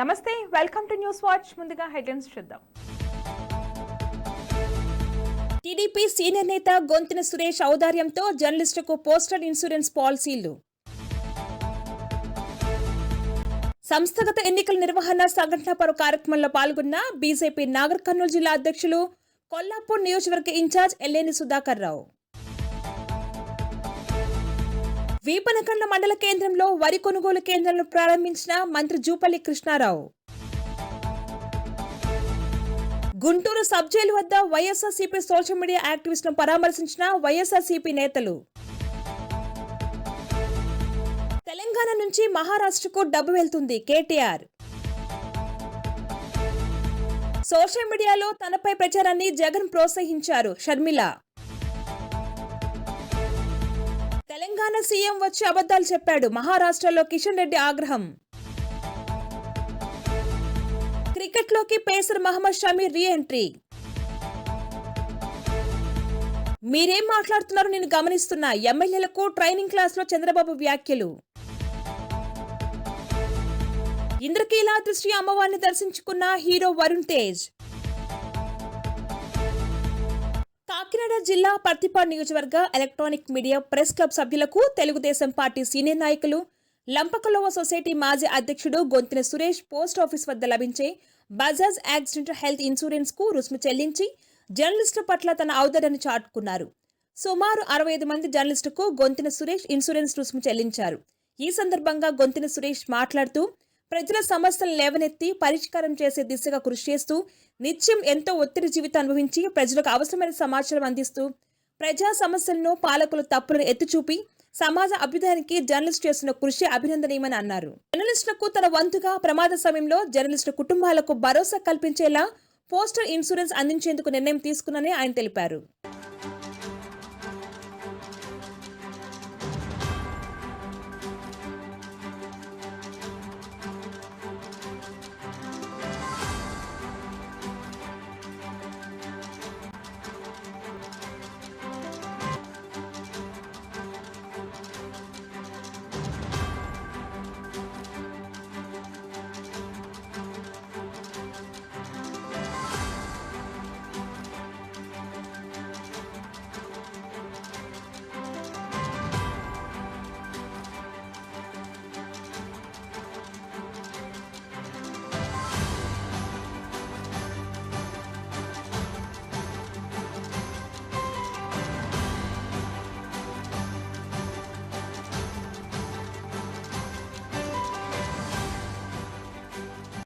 నమస్తే welcome to news watch ముందుగా headlines చూద్దాం. టీడీపీ సీనియర్ నేత గొంతిన సురేష్ ఔదార్యంతో జర్నలిస్టుకు పోస్టల్ ఇన్సూరెన్స్ పాలసీలు. సంస్థగత ఎన్నికల నిర్వహణ సంఘటన పరు కార్యక్రమంలో పాల్గొన్న బీజేపీ నాగర్ కర్నూలు జిల్లా అధ్యక్షులు కొల్లాపూర్ నియోజకవర్గ ఇన్ఛార్జ్ ఎల్లేని సుధాకర్ రావు. వీపనకండ్ల మండల కేంద్రంలో వరి కొనుగోలు కేంద్రాలను ప్రారంభించిన మంత్రి జూపల్లి కృష్ణారావు. గుంటూరు సబ్ జైలు వద్ద వైఎస్ఆర్సీపీ సోషల్ మీడియా యాక్టివిస్టులను పరామర్శించిన వైఎస్ఆర్సీపీ నేతలు. తెలంగాణ నుంచి మహారాష్ట్రకు డబ్బు వెళ్తుంది కేటీఆర్. సోషల్ మీడియాలో తనపై ప్రచారాన్ని జగన్ ప్రోత్సహించారు షర్మిల. తెలంగాణ సీఎం వచ్చి అబద్ధాలు చెప్పాడు. మహారాష్ట్రలో కిషన్ రెడ్డి ఆగ్రహం. క్రికెట్లోకి pacer Mohammed Shami re entry మీరేం మాట్లాడుతున్నారో నేను గమనిస్తున్నా. ఎమ్మెల్యేలకు ట్రైనింగ్ క్లాస్లో చంద్రబాబు వ్యాఖ్యలు. ఇంద్రకీలాద్రి శ్రీ అమ్మవారిని దర్శించుకున్న హీరో వరుణ్ తేజ్. కాకినాడ జిల్లా పర్తిపాడు నియోజకవర్గ ఎలక్ట్రానిక్ మీడియా ప్రెస్ క్లబ్ సభ్యులకు తెలుగుదేశం పార్టీ సీనియర్ నాయకులు లంపకలోవ సొసైటీ మాజీ అధ్యక్షుడు గొంతిన సురేష్ పోస్ట్ ఆఫీస్ వద్ద లభించే బజాజ్ యాక్సిడెంట్ హెల్త్ ఇన్సూరెన్స్కు రుసుము చెల్లించి జర్నలిస్టుల పట్ల తన ఔదర్యాన్ని చాటుకున్నారు. సుమారు అరవై ఐదు మంది జర్నలిస్టుకు గొంతిన సురేష్ ఇన్సూరెన్స్ రుసుము చెల్లించారు. ఈ సందర్భంగా గొంతిన సురేష్ మాట్లాడుతూ ప్రజల సమస్యలను లేవనెత్తి పరిష్కారం చేసే దిశగా కృషి చేస్తూ నిత్యం ఎంతో ఒత్తిడి జీవితం అనుభవించి ప్రజలకు అవసరమైన సమాచారం అందిస్తూ ప్రజా సమస్యలను పాలకులు తప్పులను ఎత్తిచూపి సమాజ అభ్యుదయానికి జర్నలిస్ట్ చేస్తున్న కృషి అభినందనీయమని అన్నారు. జర్నలిస్టులకు తన వంతుగా ప్రమాద సమయంలో జర్నలిస్టు కుటుంబాలకు భరోసా కల్పించేలా పోస్టల్ ఇన్సూరెన్స్ అందించేందుకు నిర్ణయం తీసుకున్నని ఆయన తెలిపారు.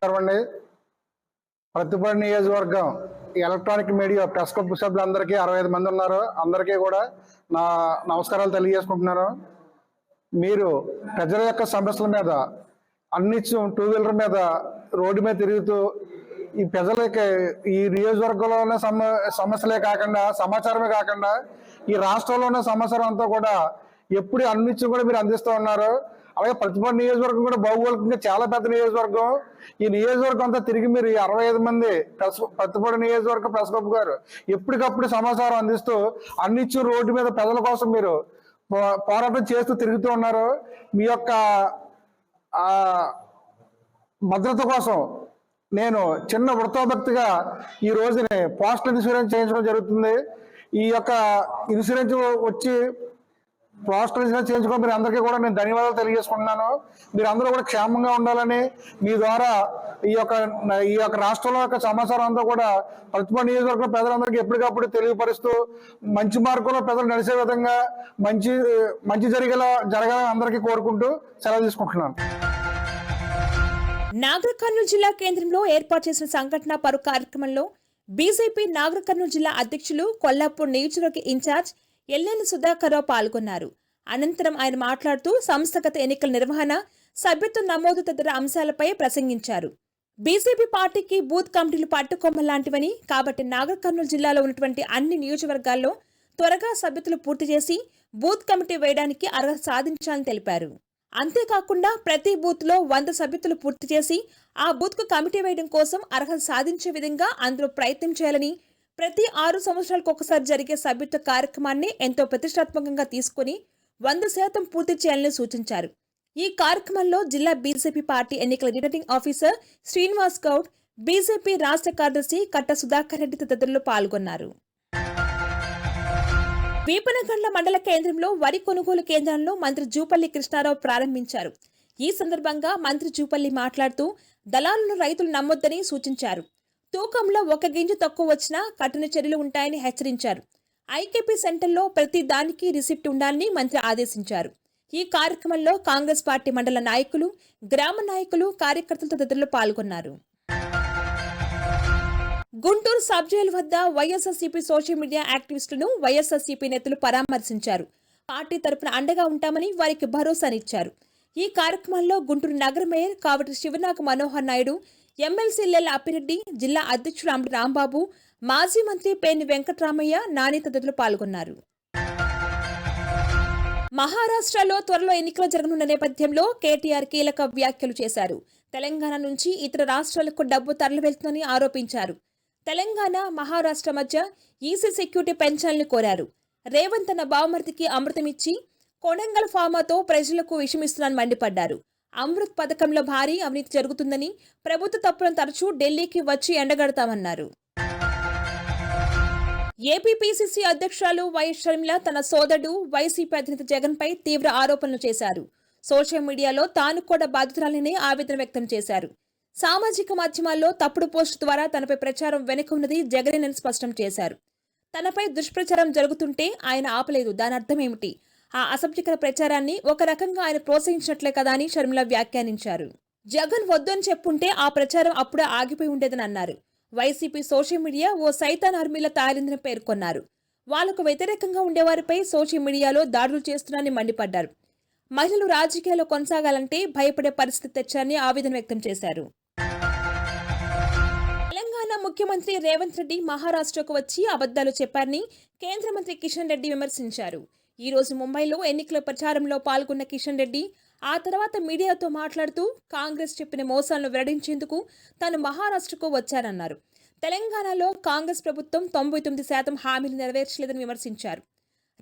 నమస్కారమండి. ప్రతిపడి నియోజకవర్గం ఎలక్ట్రానిక్ మీడియా ప్రెస్ క్లబ్ సభ్యులందరికీ అరవై ఐదు మంది ఉన్నారు. అందరికీ కూడా నా నమస్కారాలు తెలియజేసుకుంటున్నాను. మీరు ప్రజల యొక్క సమస్యల మీద అన్నిత్యం టూ వీలర్ మీద రోడ్డు మీద తిరుగుతూ ఈ ప్రజలకి ఈ నియోజకవర్గంలో ఉన్న సమ సమస్యలే కాకుండా సమాచారమే కాకుండా ఈ రాష్ట్రంలో ఉన్న సమాచారం అంతా కూడా ఎప్పుడు అన్నిత్యం కూడా మీరు అందిస్తూ ఉన్నారు. అలాగే ప్రతిపాడు నియోజకవర్గం కూడా భౌగోళికంగా చాలా పెద్ద నియోజకవర్గం. ఈ నియోజకవర్గం అంతా తిరిగి మీరు అరవై ఐదు మంది ప్రెస్ ప్రతిపాడు నియోజకవర్గ ప్రెస్ క్లబ్ గారు ఎప్పటికప్పుడు సమాచారం అందిస్తూ అన్నిచ్చు రోడ్డు మీద ప్రజల కోసం మీరు పో- పోరాటం చేస్తూ తిరుగుతూ ఉన్నారు. మీ యొక్క భద్రత కోసం నేను చిన్న వృత్తోభక్తిగా ఈ రోజుని పోస్టల్ ఇన్సూరెన్స్ చేయించడం జరుగుతుంది. ఈ యొక్క ఇన్సూరెన్స్ వచ్చి పోస్టర్ ఇన్సూరెన్స్ చేయించుకోవడం మీరు అందరికీ కూడా నేను ధన్యవాదాలు తెలియజేసుకుంటున్నాను. మీరు అందరూ కూడా క్షేమంగా ఉండాలని మీ ద్వారా ఈ యొక్క ఈ యొక్క రాష్ట్రంలో యొక్క సమాచారం అంతా కూడా ప్రతిభ నియోజకవర్గం ప్రజలందరికీ ఎప్పటికప్పుడు తెలియపరుస్తూ మంచి మార్గంలో ప్రజలు నడిచే విధంగా మంచి మంచి జరిగేలా జరగాలని అందరికీ కోరుకుంటూ సెలవు తీసుకుంటున్నాను. నాగర్ కర్నూలు జిల్లా కేంద్రంలో ఏర్పాటు చేసిన సంఘటన పరు కార్యక్రమంలో బీజేపీ నాగర్ కర్నూలు జిల్లా అధ్యక్షులు కొల్లాపూర్ నియోజకవర్గ ఇన్ఛార్జ్ ఎల్లేని సుధాకర్రావు పాల్గొన్నారు. అనంతరం ఆయన మాట్లాడుతూ సంస్థగత ఎన్నికల నిర్వహణ సభ్యత్వ నమోదు తదితర అంశాలపై ప్రసంగించారు. బీజేపీ పార్టీకి బూత్ కమిటీలు పట్టుకొమ్మ లాంటివని కాబట్టి నాగర్ కర్నూలు జిల్లాలో ఉన్నటువంటి అన్ని నియోజకవర్గాల్లో త్వరగా సభ్యతలు పూర్తి చేసి బూత్ కమిటీ వేయడానికి అర్హత సాధించాలని తెలిపారు. అంతేకాకుండా ప్రతి బూత్లో వంద సభ్యతలు పూర్తి చేసి ఆ బూత్కు కమిటీ వేయడం కోసం అర్హత సాధించే విధంగా అందరూ ప్రయత్నం చేయాలని ప్రతి ఆరు సంవత్సరాలకు ఒకసారి జరిగే సభ్యత్వ కార్యక్రమాన్ని ఎంతో ప్రతిష్టాత్మకంగా తీసుకుని వంద శాతం పూర్తి చేయాలని సూచించారు. ఈ కార్యక్రమంలో జిల్లా బీజేపీ పార్టీ ఎన్నికల returning officer Srinivas Goud BJP రాష్ట్ర కార్యదర్శి కట్ట సుధాకర్ రెడ్డి తదితరులు పాల్గొన్నారు. వీపనగండ్ల మండల కేంద్రంలో వరి కొనుగోలు కేంద్రంలో మంత్రి జూపల్లి కృష్ణారావు ప్రారంభించారు. ఈ సందర్భంగా మంత్రి జూపల్లి మాట్లాడుతూ దళాలను రైతులు నమ్మొద్దని సూచించారు. తూకంలో ఒక గింజ తక్కువ వచ్చినా కఠిన చర్యలు ఉంటాయని హెచ్చరించారు. ఐకేపీ సెంటర్లో ప్రతి దానికి రిసిప్ట్ ఉండాలని మంత్రి ఆదేశించారు. ఈ కార్యక్రమంలో కాంగ్రెస్ పార్టీ మండల నాయకులు గ్రామ నాయకులు కార్యకర్తలు తదితరులు పాల్గొన్నారు. గుంటూరు సబ్ జైలు వద్ద వైఎస్ఆర్సీపీ సోషల్ మీడియా యాక్టివిస్టులను వైఎస్ఆర్సీపీ నేతలు పరామర్శించారు. పార్టీ తరపున అండగా ఉంటామని వారికి భరోసానిచ్చారు. ఈ కార్యక్రమంలో గుంటూరు నగర మేయర్ కావటి శివనాగ మనోహర్ నాయుడు ఎమ్మెల్సీ అప్పిరెడ్డి జిల్లా అధ్యక్షుడు అంబటి రాంబాబు మాజీ మంత్రి పేర్ని వెంకటరామయ్య నాని తదితరులు పాల్గొన్నారు. మహారాష్ట్రలో త్వరలో ఎన్నికలు జరగనున్న నేపథ్యంలో కేటీఆర్ కీలక వ్యాఖ్యలు చేశారు. తెలంగాణ నుంచి ఇతర రాష్ట్రాలకు డబ్బు తరలి వెళ్తుందని ఆరోపించారు. తెలంగాణ మహారాష్ట్ర మధ్య ఈసీ సెక్యూరిటీ పెంచాలని కోరారు. రేవంత్ తన బావమర్తికి అమృతమిచ్చి కొడంగల్ ఫామాతో ప్రజలకు విషమిస్తున్నాను మండిపడ్డారు. అమృత్ పథకంలో భారీ అవినీతి జరుగుతుందని ప్రభుత్వ తప్పులను తరచూ ఢిల్లీకి వచ్చి ఎండగడతామన్నారు. ఏపీపీసీసీ అధ్యక్షురాలు వై షర్మిల తన సోదరుడు వైసీపీ అధినేత జగన్పై తీవ్ర ఆరోపణలు చేశారు. సోషల్ మీడియాలో తాను కూడా బాధితురాలని ఆవేదన వ్యక్తం చేశారు. సామాజిక మాధ్యమాల్లో తప్పుడు పోస్టు ద్వారా తనపై ప్రచారం వెనుక ఉన్నది జగనేనని స్పష్టం చేశారు. తనపై దుష్ప్రచారం జరుగుతుంటే ఆయన ఆపలేదు. దాని అర్థం ఏమిటి? ఆ అసభ్యకర ప్రచారాన్ని ఒక రకంగా ఆయన ప్రోత్సహించినట్లే కదా అని షర్మిల వ్యాఖ్యానించారు. జగన్ వద్దని చెప్పుంటే ఆ ప్రచారం అప్పుడే ఆగిపోయి ఉండేదని అన్నారు. వైసీపీ సోషల్ మీడియా ఓ సైతాన్ ఆర్మీల తయారిందని పేర్కొన్నారు. వాళ్ళకు వ్యతిరేకంగా ఉండేవారిపై సోషల్ మీడియాలో దాడులు చేస్తున్నారని మండిపడ్డారు. మహిళలు రాజకీయాల్లో కొనసాగాలంటే భయపడే పరిస్థితి తెచ్చారని ఆవేదన వ్యక్తం చేశారు. తెలంగాణ ముఖ్యమంత్రి రేవంత్ రెడ్డి మహారాష్ట్రకు వచ్చి అబద్ధాలు చెప్పారని కేంద్ర మంత్రి కిషన్ రెడ్డి విమర్శించారు. ఈరోజు ముంబైలో ఎన్నికల ప్రచారంలో పాల్గొన్న కిషన్ రెడ్డి ఆ తర్వాత మీడియాతో మాట్లాడుతూ కాంగ్రెస్ చెప్పిన మోసాలను వెల్లడించేందుకు తాను మహారాష్ట్రకు వచ్చారన్నారు తెలంగాణలో కాంగ్రెస్ ప్రభుత్వం తొంభై తొమ్మిది శాతం హామీలు నెరవేర్చలేదని విమర్శించారు.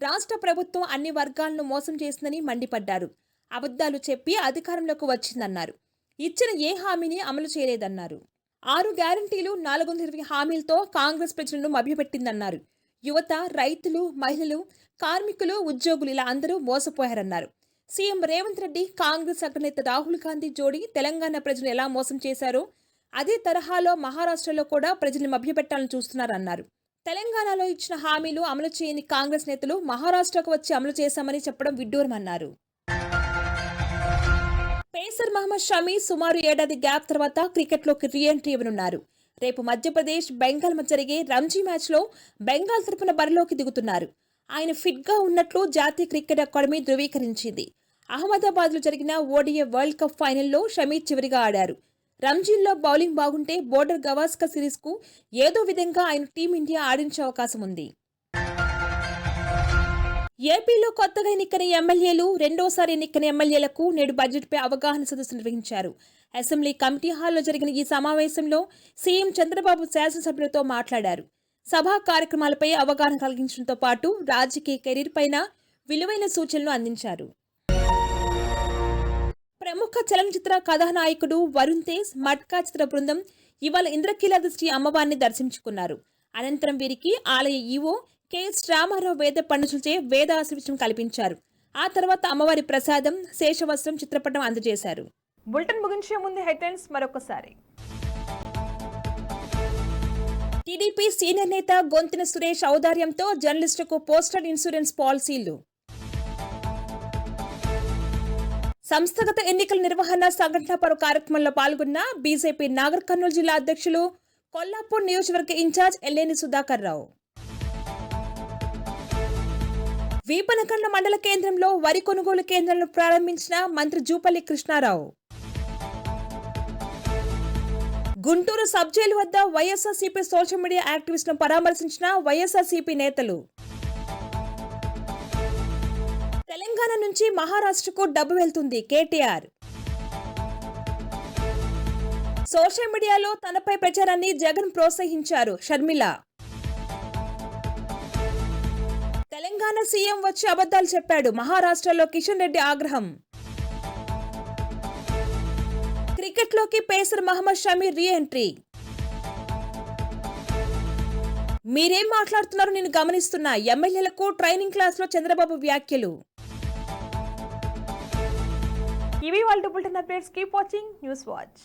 రాష్ట్ర ప్రభుత్వం అన్ని వర్గాలను మోసం చేసిందని మండిపడ్డారు. అబద్ధాలు చెప్పి అధికారంలోకి వచ్చిందన్నారు. ఇచ్చిన ఏ హామీని అమలు చేయలేదన్నారు. ఆరు గ్యారంటీలు నాలుగు వందల ఇరవై హామీలతో కాంగ్రెస్ ప్రజలను మభ్యపెట్టిందన్నారు. యువత రైతులు మహిళలు కార్మికులు ఉద్యోగులు ఇలా అందరూ మోసపోయారన్నారు. సీఎం రేవంత్ రెడ్డి కాంగ్రెస్ అగ్రనేత రాహుల్ గాంధీ జోడీ తెలంగాణ ప్రజలు ఎలా మోసం చేశారో అదే తరహాలో మహారాష్ట్రలో కూడా ప్రజల్ని మభ్యపెట్టాలని చూస్తున్నారన్నారు. తెలంగాణలో ఇచ్చిన హామీలు అమలు చేయని కాంగ్రెస్ నేతలు మహారాష్ట్రకు వచ్చి అమలు చేశామని చెప్పడం విడ్డూరమన్నారు. పేసర్ మహమ్మద్ షమీ సుమారు ఏడాది గ్యాప్ తర్వాత క్రికెట్లోకి రీఎంట్రీ ఇవ్వనున్నారు. రేపు మధ్యప్రదేశ్ బెంగాల్ మధ్య జరిగే రంజీ మ్యాచ్లో బెంగాల్ తరపున బరిలోకి దిగుతున్నారు. ఆయన ఫిట్గా ఉన్నట్లు జాతీయ క్రికెట్ అకాడమీ ధృవీకరించింది. అహ్మదాబాద్లో జరిగిన ఓడిఏ వరల్డ్ కప్ ఫైనల్లో షమీ చివరిగా ఆడారు. రంజీల్లో బౌలింగ్ బాగుంటే బోర్డర్ గవాస్కర్ సిరీస్కు ఏదో విధంగా ఆయన టీమిండియా ఆడించే అవకాశం ఉంది. ఏపీలో కొత్తగా ఎన్నికైన ఎమ్మెల్యేలు రెండోసారి ఎన్నికైన ఎమ్మెల్యేలకు నేడు బడ్జెట్పై అవగాహన సదస్సు నిర్వహించారు. అసెంబ్లీ కమిటీ హాల్లో జరిగిన ఈ సమావేశంలో సీఎం చంద్రబాబు శాసనసభ్యులతో మాట్లాడారు. సభా కార్యక్రమాలపై అవగాహన కలిగించడంతో పాటు రాజకీయ కెరీర్ పైన విలువైన సూచనలు అందించారు. ప్రముఖ చలనచిత్ర కథానాయకుడు వరుణ్ తేజ్ మట్కా చిత్ర బృందం ఇవాళ ఇంద్రకీలాద్రి శ్రీ అమ్మవారిని దర్శించుకున్నారు. అనంతరం వీరికి ఆలయ ఈవో కెఎస్ రామారావు వేద పండితులచే వేద ఆశీర్వచనం కల్పించారు. ఆ తర్వాత అమ్మవారి ప్రసాదం శేషవస్త్రం చిత్రపటం అందజేశారు. బులెటిన్ ముగించే ముందు హెడ్లైన్స్ మరొకసారి. టీడీపీ సీనియర్ నేత గొంతిన సురేష్ ఔదార్యంతో జర్నలిస్టుకు పోస్టల్ ఇన్సూరెన్స్ పాలసీలు. సంస్థగత ఎన్నికల నిర్వహణ సంఘటన పరు కార్యక్రమంలో పాల్గొన్న బీజేపీ నాగర్ కర్నూలు జిల్లా అధ్యక్షులు కొల్లాపూర్ నియోజకవర్గ ఇన్ఛార్జ్ ఎల్లేని సుధాకర్ రావు. వీపనకండ మండల కేంద్రంలో వరి కొనుగోలు కేంద్రాలను ప్రారంభించిన మంత్రి జూపల్లి కృష్ణారావు. గుంటూరు సబ్ జైలు వద్ద వైఎస్ఆర్సీపీ సోషల్ మీడియా యాక్టివిస్టులను పరామర్శించిన వైఎస్ఆర్సీపీ నేతలు. తెలంగాణ నుంచి మహారాష్ట్రకు డబ్బు వెళ్తుంది కేటీఆర్. సోషల్ మీడియాలో తనపై ప్రచారాన్ని జగన్ ప్రోత్సహించారు షర్మిల. తెలంగాణ సీఎం వచ్చి అబద్ధాలు చెప్పాడు. మహారాష్ట్రలో కిషన్ రెడ్డి ఆగ్రహం. క్రికెట్లోకి pacer Mohammed Shami re entry మీరేం మాట్లాడుతున్నారో నేను గమనిస్తున్నా. ఎమ్మెల్యేలకు ట్రైనింగ్ క్లాస్లో చంద్రబాబు వ్యాఖ్యలు. ఇవి వాళ్ళ bulletin updates. Keep watching. News watch.